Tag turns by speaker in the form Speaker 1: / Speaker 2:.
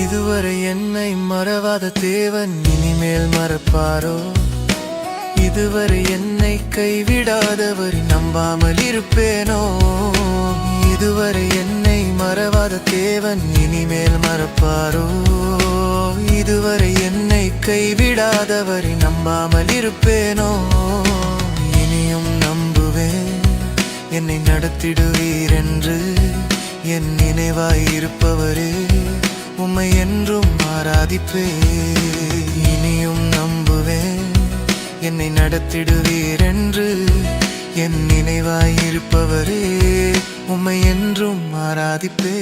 Speaker 1: இதுவரை என்னை மறவாத தேவன் இனிமேல் மறப்பாரோ? இதுவரை என்னை கைவிடாதவர் நம்பாமல் இருப்பேனோ? இதுவரை என்னை மறவாத தேவன் இனிமேல் மறப்பாரோ? இதுவரை என்னை கைவிடாதவர் நம்பாமல் இருப்பேனோ? இனியும் நம்புவேன். என்னை நடத்திடுவீர் என்று என் நினைவாயிருப்பவரே உம்மை என்றும் ஆராதிப்பே இனியும் நம்புவேன். என்னை நடத்திடுவீர் என்று என் நினைவாயிருப்பவரே. உம்மை என்றும் ஆராதிப்பே